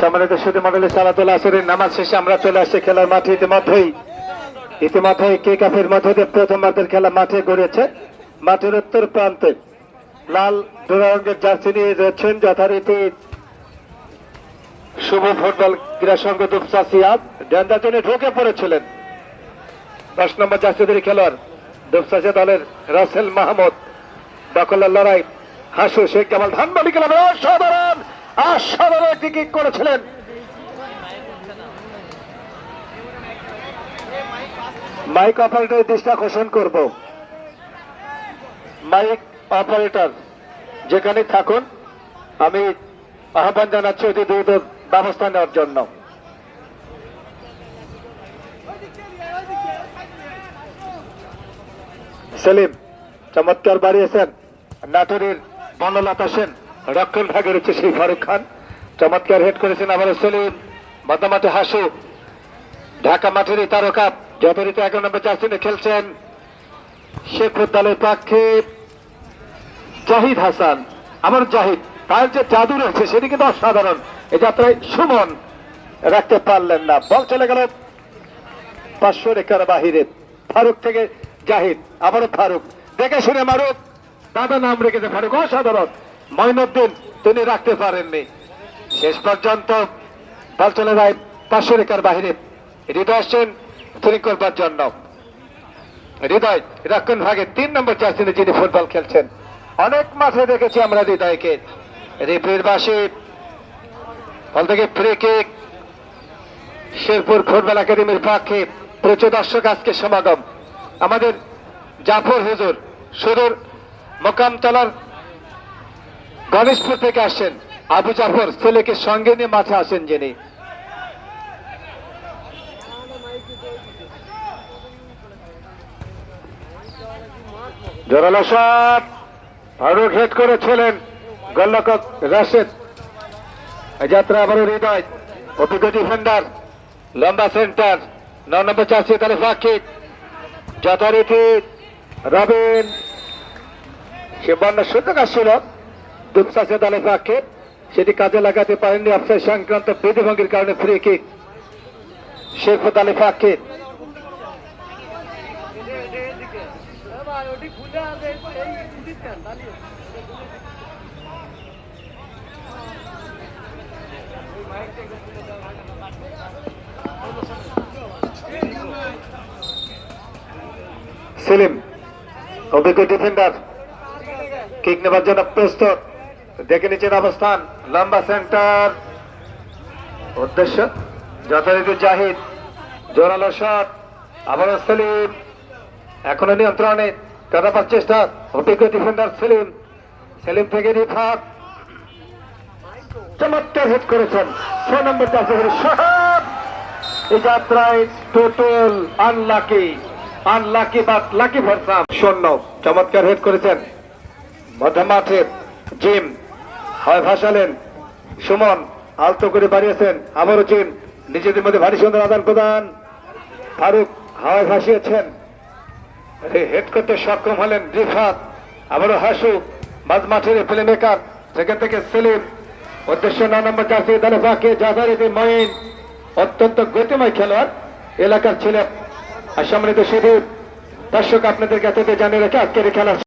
সম্মানিত সুদী আসরের নামাজ শেষে আমরা চলে আসছি খেলার মাঠে। ইতিমধ্যেই ইতিমধ্যে কে মধ্যে দিয়ে খেলা মাঠে গড়িয়েছে মাঠের উত্তর প্রান্তে লাল জার্সি নিয়ে রয়েছেন যথারীতি শুভ ফুটবল ক্রীড়া সংঘ দুপসা সিয়াদ। ঢুকে পড়েছিলেন। দশ নম্বর জার্সিদের খেলোয়াড় দুপসাসিয়া দলের রাসেল মাহমুদ। দখলের লড়াই হাসু শেখ জামাল ধানবাড়ি ক্লাবের অসাধারণ! অসাধারণ একটি কিক করেছিলেন। মাইক অপারেটর দৃষ্টি আকর্ষণ করব। মাইক অপারেটর যেখানে থাকুন, আমি আহ্বান জানাচ্ছি অতি দ্রুত ব্যবস্থা নেওয়ার জন্য। সেলিম, চমৎকার বাড়িয়েছেন। নাটোরের বনলতা সেন। রক্ষণ ভাগে রয়েছে সেই ফারুক খান। চমৎকার হেড করেছেন আবারও সেলিম মাঝামাঠে হাসু। ঢাকা মাঠের এই তারকা। যথারীতি এগারো নম্বর জার্সিনে খেলছেন শেখপুর দলের পক্ষে জাহিদ হাসান। আমার জাহিদ, তার যে জাদু রয়েছে সেটি কিন্তু অসাধারণ। এই যাত্রায় সুমন রাখতে পারলেন না। বল চলে গেল পাঁচশো রেখার বাহিরে। ফারুক থেকে জাহিদ, আবারও ফারুক। দেখে শুনে মারুক। দাদা নাম রেখেছে ফারুক, অসাধারণ। মঈনুদ্দিন, তিনি রাখতে পারেননি। শেষ পর্যন্ত বল চলে যায় পাঁচশো রেখার বাহিরে হৃদয় আসছেন তিনি করবার জন্য। হৃদয় রক্ষণ ভাগে তিন নম্বর জার্সিতে যিনি ফুটবল খেলছেন। অনেক মাঠে দেখেছি আমরা হৃদয়কে। রিফ্রির বাসে, বল থেকে ফ্রি কিক শেরপুর ফুটবল একাডেমির পক্ষে প্রচুর দর্শক আজকে সমাগম। আমাদের জাফর হুজুর, সুদূর মোকামতলার গণেশপুর থেকে আসছেন আবু জাফর, ছেলেকে সঙ্গে নিয়ে মাঠে আসেন যিনি। জোরালো শট, ফারুক হেড করেছিলেন গোলরক্ষক রাশেদ। যাত্রা আবারও হৃদয়, অভিজ্ঞ ডিফেন্ডার লম্বা সেন্টার ন নম্বর চারশি তাহলে ফাঁকিক যথারীতি রবিন, সে বন্যার সুযোগ আসছিল। দুপসাসে দলে ফাঁকে সেটি কাজে লাগাতে পারেননি অফসাইড সংক্রান্ত বিধিভঙ্গির কারণে ফ্রি কিক শেখ আলী ফাঁকে সেলিম, অভিজ্ঞ ডিফেন্ডার কিক নেবার জন্য প্রস্তুত। দেখে নিচ্ছেন অবস্থান লম্বা সেন্টার উদ্দেশ্য, যথারীতি জাহিদ, জোরালো শট আবারও সেলিম। এখনও নিয়ন্ত্রণে কাটাবার চেষ্টা, অভিজ্ঞ ডিফেন্ডার সেলিম। সেলিম থেকে রিফাত চমৎকার হেড করেছেন। ছয় নম্বর এই যাত্রায় total unlucky unlucky but lucky ভার্সাম। শূন্য, চমৎকার হেড করেছেন। মধ্যে মাঠে জিম হয় ভাসালেন। সুমন, আলতো করে বাড়িয়েছেন। আবারও জিম নিজেদের মধ্যে ভারী সুন্দর আদান প্রদান। ফারুক, হাওয়ায় ভাসিয়েছেন। হেড করতে সক্ষম হলেন রিফাত আবারও হাসু। মাঝ মাঠের প্লে মেকার সেখান থেকে সেলিম, উদ্দেশ্য ন নম্বর চাষি দলে ফাঁকে জাফারিতে মঈন, অত্যন্ত গতিময় খেলোয়াড়, এলাকার ছিলেন আর সম্মানিত সুদীপ দর্শক আপনাদের কাছে জানিয়ে রেখে আজকের খেলা